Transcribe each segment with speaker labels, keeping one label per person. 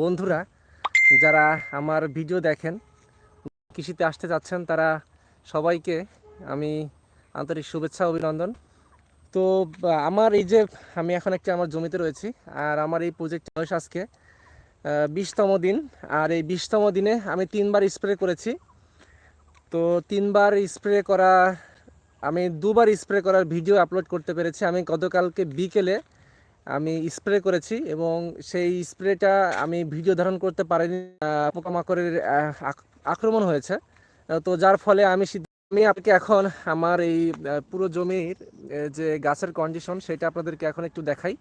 Speaker 1: বন্ধুরা, যারা আমার ভিডিও দেখেন, কৃষিতে আসতে যাচ্ছেন, তারা সবাইকে আমি আন্তরিক শুভেচ্ছা, অভিনন্দন। তো, আমার এই যে আমি এখন একটা আমার জমিতে রয়েছি, আর আমার এই প্রজেক্ট বয়স আজকে বিশতম দিন। আর এই বিশতম দিনে আমি তিনবার স্প্রে করেছি। তো, তিনবার স্প্রে করা, আমি দুবার স্প্রে করার ভিডিও আপলোড করতে পেরেছি। আমি গতকালকে বিকেলে আমি স্প্রে করেছি এবং সেই স্প্রেটা আমি ভিডিও ধারণ করতে পারিনি। পোকামাকড়ের আক্রমণ হয়েছে। তো যার ফলে আমি আমি আপনাকে এখন আমার এই পুরো জমির যে গাছের কন্ডিশন সেটা আপনাদেরকে এখন একটু দেখাই।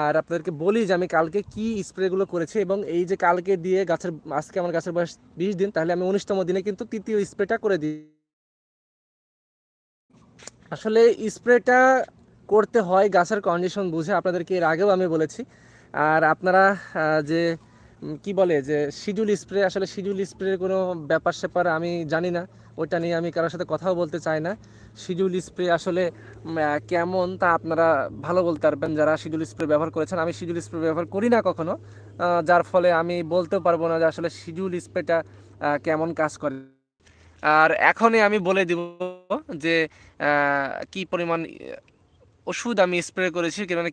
Speaker 1: আর আপনাদেরকে বলি যে আমি কালকে কি স্প্রেগুলো করেছি এবং এই যে কালকে দিয়ে গাছের, আজকে আমার গাছের বয়স বিশ দিন, তাহলে আমি উনিশতম দিনে কিন্তু তৃতীয় স্প্রেটা করে দিই আসলে স্প্রেটা করতে হয় গাছের কন্ডিশন বুঝে, আপনাদেরকে এর আগেও আমি বলেছি। আর আপনারা যে কি বলে, যে শিডিউল স্প্রে আসলে শিডিউল স্প্রের কোনো ব্যাপার স্যাপার আমি জানি না। ওটা নিয়ে আমি কারোর সাথে কথাও বলতে চাই না। শিডিউল স্প্রে আসলে কেমন তা আপনারা ভালো বলতে পারবেন। যারা শিডিউল স্প্রে ব্যবহার করেছেন, আমি শিডিউল স্প্রে ব্যবহার করি না কখনো। যার ফলে আমি বলতেও পারব না যে আসলে শিডিউল স্প্রেটা কেমন কাজ করে। আর এখনই আমি বলে দিব যে কি পরিমাণ ওষুধ আমি স্প্রে করেছি মানে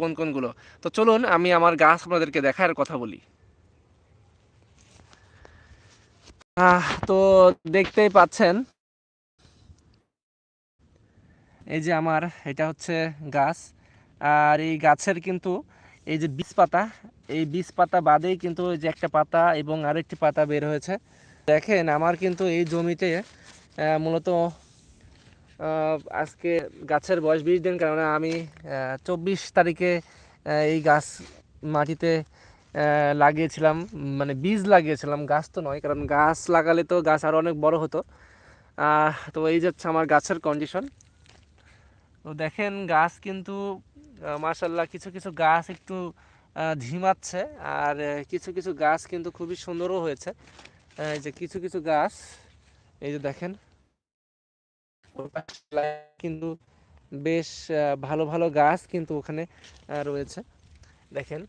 Speaker 1: কোন কোনগুলো। তো চলুন আমি আমার গাছ আপনাদেরকে দেখার কথা বলি। তো দেখতেই পাচ্ছেন, এই যে আমার, এটা হচ্ছে গাছ। আর এই গাছের কিন্তু এই যে বীজ পাতা, এই বীজ পাতা বাদেই কিন্তু এই যে একটা পাতা এবং আরেকটি পাতা বের হয়েছে। দেখেন, আমার কিন্তু এই জমিতে মূলত আজকে গাছের বয়স বিশ দিন কারণ আমি চব্বিশ তারিখে এই গাছ মাটিতে লাগিয়েছিলাম। মানে বীজ লাগিয়েছিলাম, গাছ তো নয়, কারণ গাছ লাগালে তো গাছ আরও অনেক বড় হতো। তো এই যে হচ্ছে আমার গাছের কন্ডিশন তো দেখেন, গাছ কিন্তু মার্শাল্লাহ কিছু কিছু গাছ একটু ঝিমাচ্ছে, আর কিছু কিছু গাছ কিন্তু খুবই সুন্দরও হয়েছে। এই যে কিছু কিছু গাছ, এই যে দেখেন কিন্তু বেশ ভালো ভালো গাছ কিন্তু ওখানে রয়েছে। দেখেন।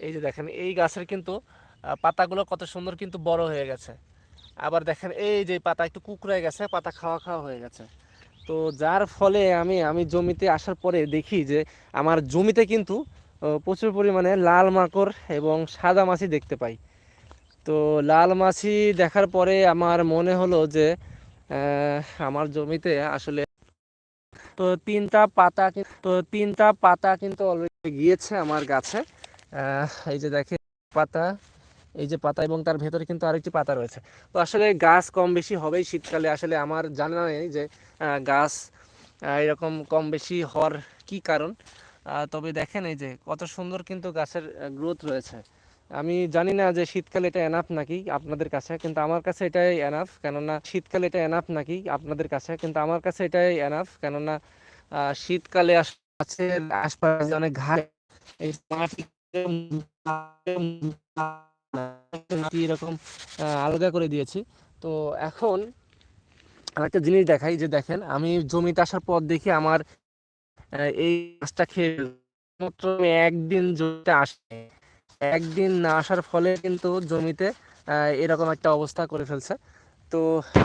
Speaker 1: এই যে দেখেন, এই গাছের কিন্তু পাতাগুলো কত সুন্দর কিন্তু বড় হয়ে গেছে। আবার দেখেন, এই যে পাতা একটু কুকড়ায় গেছে, পাতা খাওয়া খাওয়া হয়ে গেছে। তো যার ফলে আমি আমি জমিতে আসার পরে দেখি যে, আমার জমিতে কিন্তু প্রচুর পরিমাণে লাল মাকড় এবং সাদা মাছি দেখতে পাই। তো লাল মাছি দেখার পরে আমার মনে হলো যে আমার জমিতে আসলে তো তিনটা পাতা তো তিনটা পাতা কিন্তু অলরেডি গিয়েছে আমার গাছে। এই যে দেখে পাতা, এই যে পাতা এবং তার ভেতরে কিন্তু আরেকটি পাতা রয়েছে। তো আসলে গাছ কম বেশি হবেই শীতকালে, আসলে আমার জানা নেই যে গাছ এরকম কম বেশি হওয়ার কি কারণ। তবে দেখেন এই যে কত সুন্দর কিন্তু গাছের গ্রোথ রয়েছে। আমি জানি না যে শীতকালে এটা এনাফ নাকি আপনাদের কাছে, কিন্তু আমার কাছে এটাই এনাফ কেননা শীতকালে এটা এনাফ নাকি আপনাদের কাছে, কিন্তু আমার কাছে এটাই এনাফ কেননা শীতকালে গাছের আশপাশে অনেক ঘাস এরকম আলগা করে দিয়েছি। তো এখন আরেকটা জিনিস দেখাই, যে দেখেন, আমি জমিতে আসার পর দেখি আমার এই গাছটা খেয়ে মাত্র আমি একদিন জমিতে আসি একদিন না আসার ফলে কিন্তু জমিতে এরকম একটা অবস্থা করে ফেলছে। তো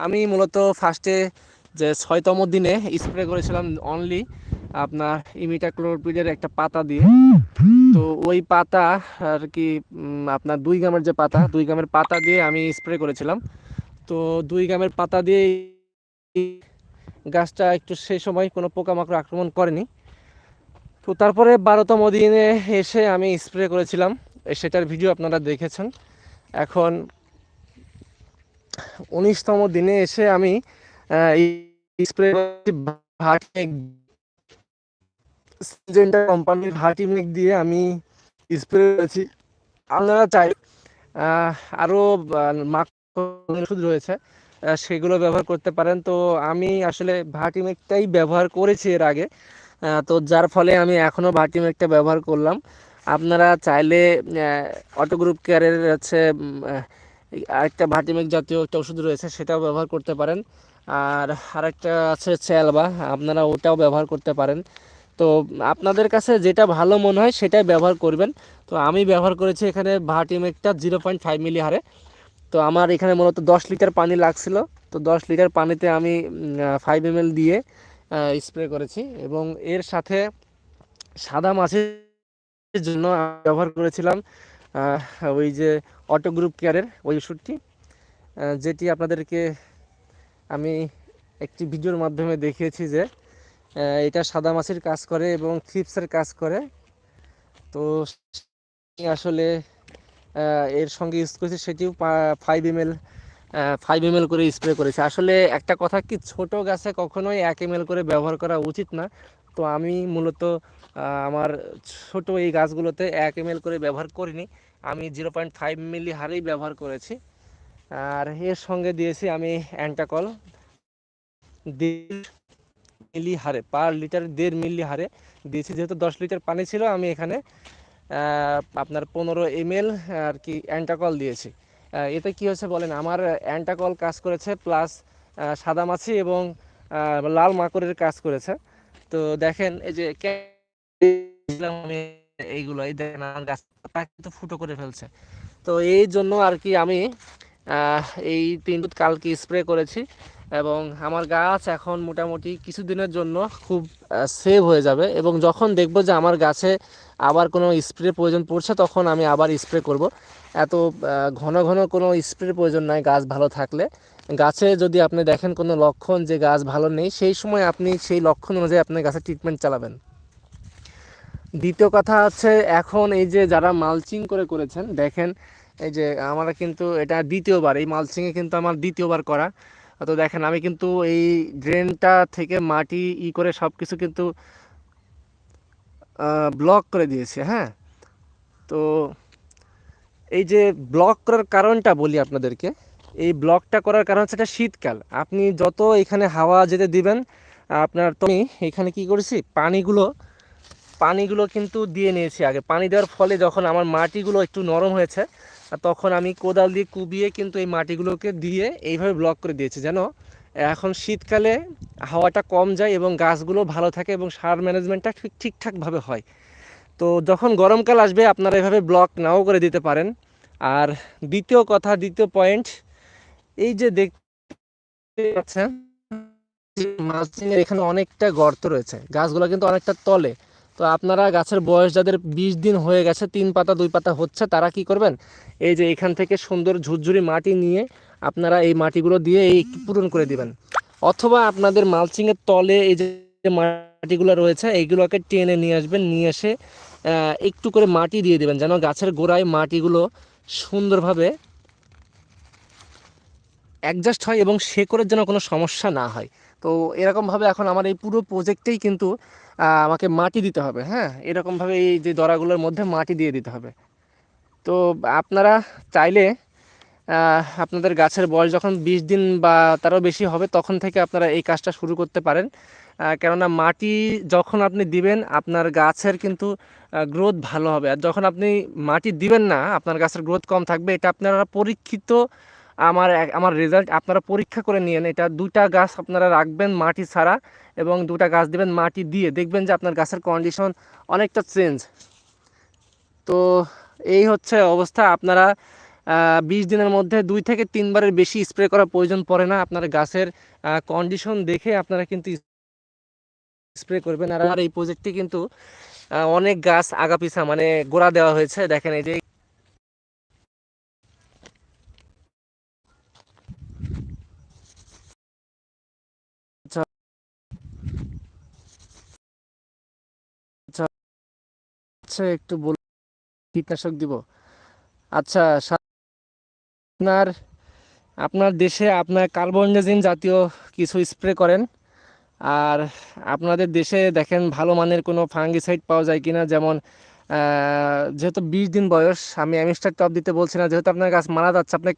Speaker 1: আমি মূলত ফার্স্টে যে ছয়তম দিনে স্প্রে করেছিলাম অনলি আপনার ইমিটাক্লোরপিডের একটা পাতা দিয়ে। তো ওই পাতা আর কি আপনার দুই গ্রামের যে পাতা, দুই গ্রামের পাতা দিয়ে আমি স্প্রে করেছিলাম। তো দুই গ্রামের পাতা দিয়ে গাছটা একটু সেই সময় কোনো পোকামাকড় আক্রমণ করেনি। তো তারপরে বারোতম দিনে এসে আমি স্প্রে করেছিলাম। সেটার ভিডিও আপনারা দেখেছেন। এখন উনিশতম দিনে এসে আমি স্প্রে সিজেন্টা কোম্পানির ভার্টিমেক দিয়ে আমি স্প্রে করেছি। আপনারা চাই আরও ওষুধ রয়েছে সেগুলো ব্যবহার করতে পারেন। তো আমি আসলে ভার্টিমেকটাই ব্যবহার করেছি এর আগে তো যার ফলে আমি এখনও ভার্টিমেকটা ব্যবহার করলাম। আপনারা চাইলে অটো গ্রুপ কেয়ারের হচ্ছে আরেকটা ভার্টিমেক জাতীয় একটা ওষুধ রয়েছে, সেটাও ব্যবহার করতে পারেন। আর আরেকটা আছে চ্যালবা আপনারা ওটাও ব্যবহার করতে পারেন। তো আপনাদের কাছে যেটা ভালো মনে হয়, সেটাই ব্যবহার করবেন। তো আমি ব্যবহার করেছি এখানে ভাটিমেকটা জিরো পয়েন্ট ফাইভ মিলি হারে। তো আমার এখানে মূলত দশ লিটার পানি লাগছিল। তো দশ লিটার পানিতে আমি ফাইভ এম দিয়ে স্প্রে করেছি। এবং এর সাথে সাদা মাছের জন্য ব্যবহার করেছিলাম ওই যে অটো গ্রুপ কেয়ারের ওই ওষুধটি যেটি আপনাদেরকে আমি একটি ভিডিওর মাধ্যমে দেখিয়েছি যে এটা সাদা মাছের কাজ করে এবং থ্রিপসের কাজ করে। তো আসলে এর সঙ্গে ইউজ করেছি, সেটিও five M L five M L করে স্প্রে করেছি। আসলে একটা কথা কি, ছোট গাছে কখনোই এক এম এল করে ব্যবহার করা উচিত না। তো আমি মূলত আমার ছোট এই গাছগুলোতে এক এম করে ব্যবহার করিনি। আমি জিরো পয়েন্ট ফাইভ মিলি হারেই ব্যবহার করেছি। আর এর সঙ্গে দিয়েছি আমি অ্যান্টাকল। দেড় মিলি হারে পার লিটার দেড় মিলি হারে দিয়েছি। যেহেতু দশ লিটার পানি ছিল, আমি এখানে আপনার পনেরো এম আর কি অ্যান্টাকল দিয়েছি। এতে কি হয়েছে বলেন, আমার অ্যান্টাকল কাজ করেছে প্লাস সাদা মাছি এবং লাল মাকড়ের কাজ করেছে। তো দেখেন এই যে এইগুলো, এই দেখেন গাছ কিন্তু ফুটো করে ফেলছে। তো এই জন্য আর কি আমি এই তিন কালকে স্প্রে করেছি। এবং আমার গাছ এখন মোটামুটি কিছুদিনের জন্য খুব সেভ হয়ে যাবে এবং যখন দেখব যে আমার গাছে আবার কোনো স্প্রে প্রয়োজন পড়ছে, তখন আমি আবার স্প্রে করব। এত ঘন ঘন কোনো স্প্রে প্রয়োজন নাই গাছ ভালো থাকলে। গাছে যদি আপনি দেখেন কোনো লক্ষণ যে গাছ ভালো নেই, সেই সময় আপনি সেই লক্ষণ অনুযায়ী আপনার গাছের ট্রিটমেন্ট চালাবেন। দ্বিতীয় কথা হচ্ছে, এখন এই যে যারা মালচিং করে করেছেন, দেখেন এই যে আমরা কিন্তু এটা দ্বিতীয়বার, এই মালচিংয়ে কিন্তু আমার দ্বিতীয়বার করা। তো দেখেন, আমি কিন্তু এই ড্রেনটা থেকে মাটি ই করে সব কিছু কিন্তু ব্লক করে দিয়েছি হ্যাঁ? তো এই যে ব্লক করার কারণটা বলি আপনাদেরকে, এই ব্লকটা করার কারণ হচ্ছে এটা শীতকাল। আপনি যত এখানে হাওয়া যেতে দিবেন, আপনার তো আমি এখানে কি করেছি, পানিগুলো পানিগুলো কিন্তু দিয়ে নিয়েছি আগে। পানি দেওয়ার ফলে যখন আমার মাটিগুলো একটু নরম হয়েছে আর তখন আমি কোদাল দিয়ে কুবিয়ে কিন্তু এই মাটিগুলোকে দিয়ে এইভাবে ব্লক করে দিয়েছি যেন এখন শীতকালে হাওয়াটা কম যায় এবং গাছগুলো ভালো থাকে এবং সার ম্যানেজমেন্টটা ঠিক, ঠিকঠাকভাবে হয়। তো যখন গরমকাল আসবে, আপনারা এভাবে ব্লক নাও করে দিতে পারেন। আর দ্বিতীয় কথা, দ্বিতীয় পয়েন্ট এই যে দেখতে পাচ্ছেন এখানে অনেকটা গর্ত রয়েছে। গাছগুলো কিন্তু অনেকটা তলে। তো আপনারা গাছের বয়স যাদের বিশ দিন হয়ে গেছে, তিন পাতা, দুই পাতা হচ্ছে, তারা কি করবেন? এই যে এখান থেকে সুন্দর ঝুরঝুরি মাটি নিয়ে আপনারা এই মাটিগুলো দিয়ে এই পূরণ করে দিবেন। অথবা আপনাদের মালচিংয়ের তলে এই যে মাটিগুলো রয়েছে, এইগুলোকে টেনে নিয়ে আসবেন, নিয়ে এসে একটু করে মাটি দিয়ে দেবেন, যেন গাছের গোড়ায় মাটিগুলো সুন্দরভাবে অ্যাডজাস্ট হয় এবং শেকড়ের যেন কোনো সমস্যা না হয়। তো এরকমভাবে এখন আমার এই পুরো প্রজেক্টেই কিন্তু আমাকে মাটি দিতে হবে হ্যাঁ? এরকমভাবে এই যে দরাগুলোর মধ্যে মাটি দিয়ে দিতে হবে। তো আপনারা চাইলে আপনাদের গাছের বয়স যখন বিশ দিন বা তারও বেশি হবে, তখন থেকে আপনারা এই কাজটা শুরু করতে পারেন। কেননা মাটি যখন আপনি দিবেন, আপনার গাছের কিন্তু গ্রোথ ভালো হবে। আর যখন আপনি মাটি দিবেন না, আপনার গাছের গ্রোথ কম থাকবে। এটা আপনারা পরীক্ষিত আমার আমার রেজাল্ট আপনারা পরীক্ষা করে নিয়েন এটা দুটা গাছ আপনারা রাখবেন মাটি ছাড়া এবং দুটা গাছ দেবেন মাটি দিয়ে। দেখবেন যে আপনার গাছের কন্ডিশন অনেকটা চেঞ্জ তো এই হচ্ছে অবস্থা। আপনারা বিশ দিনের মধ্যে দুই থেকে তিনবারের বেশি স্প্রে করার প্রয়োজন পড়ে না। আপনার গাছের কন্ডিশন দেখে আপনারা কিন্তু স্প্রে করবেন। আর এই প্রজেক্টটি কিন্তু অনেক গাছ আগাপিছা মানে গোড়া দেওয়া হয়েছে। দেখেন এই যে আচ্ছা একটু বল কীটনাশক দিব। আচ্ছা আপনার আপনার দেশে আপনার কার্বনডাজিম জাতীয় কিছু স্প্রে করেন। আর আপনাদের দেশে দেখেন ভালো মানের কোনো ফাঙ্গিসাইড পাওয়া যায় কিনা, যেমন যেহেতু বিশ দিন বয়স, আমি অ্যামিস্টার টপ দিতে বলছি না, যেহেতু আপনার গাছ মারা যাচ্ছে, আপনি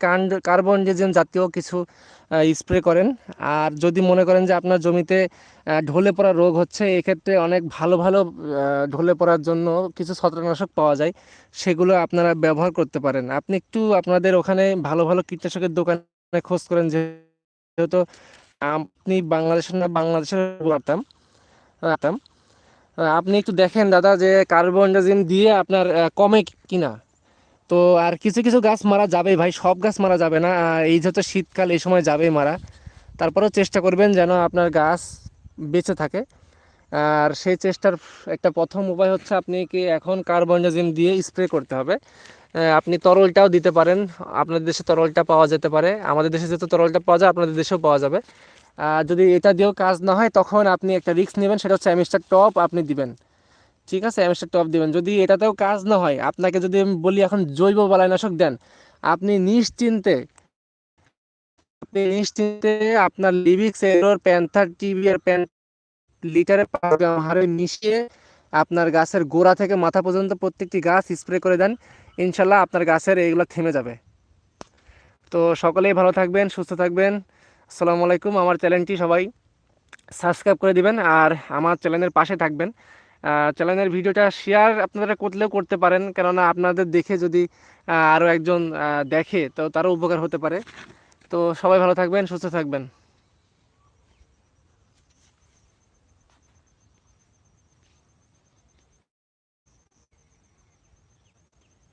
Speaker 1: কার্বনডাজিম জাতীয় কিছু স্প্রে করেন। আর যদি মনে করেন যে আপনার জমিতে ঢলে পড়া রোগ হচ্ছে, এক্ষেত্রে অনেক ভালো ভালো ঢলে পড়ার জন্য কিছু ছত্রাকনাশক পাওয়া যায়, সেগুলো আপনারা ব্যবহার করতে পারেন। আপনি একটু আপনাদের ওখানে ভালো ভালো কীটনাশকের দোকানে খোঁজ করেন, যেহেতু আপনি বাংলাদেশের না, বাংলাদেশের রাখতাম আপনি একটু দেখেন দাদা যে কার্বনডাজিম দিয়ে আপনার কমে কিনা। তো আর কিছু কিছু গাছ মারা যাবে ভাই, সব গাছ মারা যাবে না। এই যেহেতু শীতকাল, এই সময় যাবেই মারা। তারপরেও চেষ্টা করবেন যেন আপনার গাছ বেঁচে থাকে। আর সেই চেষ্টার একটা প্রথম উপায় হচ্ছে আপনি কি এখন কার্বনডাজিম দিয়ে স্প্রে করতে হবে। আপনি তরলটাও দিতে পারেন। আপনাদের দেশে তরলটা পাওয়া যেতে পারে। আমাদের দেশে যেহেতু তরলটা পাওয়া যায়, আপনাদের দেশেও পাওয়া যাবে। যদি এটা দিয়েও কাজ না হয়, তখন আপনি একটা রিস্ক নেবেন, সেটা হচ্ছে অ্যামিস্টার টপ আপনি দিবেন। ঠিক আছে? অ্যামিস্টার টপ দিবেন। যদি এটাতেও কাজ না হয়, আপনাকে যদি আমি বলি এখন জৈব বালাইনাশক দেন, আপনি নিশ্চিন্তে আপনি নিশ্চিন্তে আপনার লিভিক্স এরোর প্যান্থার টিভি আর প্যান লিটারে হারে মিশিয়ে আপনার গাছের গোড়া থেকে মাথা পর্যন্ত প্রত্যেকটি গাছ স্প্রে করে দেন, ইনশাল্লাহ আপনার গাছের এইগুলো থেমে যাবে। তো সকলেই ভালো থাকবেন, সুস্থ থাকবেন। আসসালামু আলাইকুম, আমার চ্যানেলটি সবাই সাবস্ক্রাইব করে দিবেন আর আমার চ্যানেলের পাশে থাকবেন। চ্যানেলের ভিডিওটা শেয়ার আপনারা করলেও করতে পারেন, কেননা আপনাদের দেখে যদি আরও একজন দেখে তো তারও উপকার হতে পারে। তো সবাই ভালো থাকবেন, সুস্থ থাকবেন।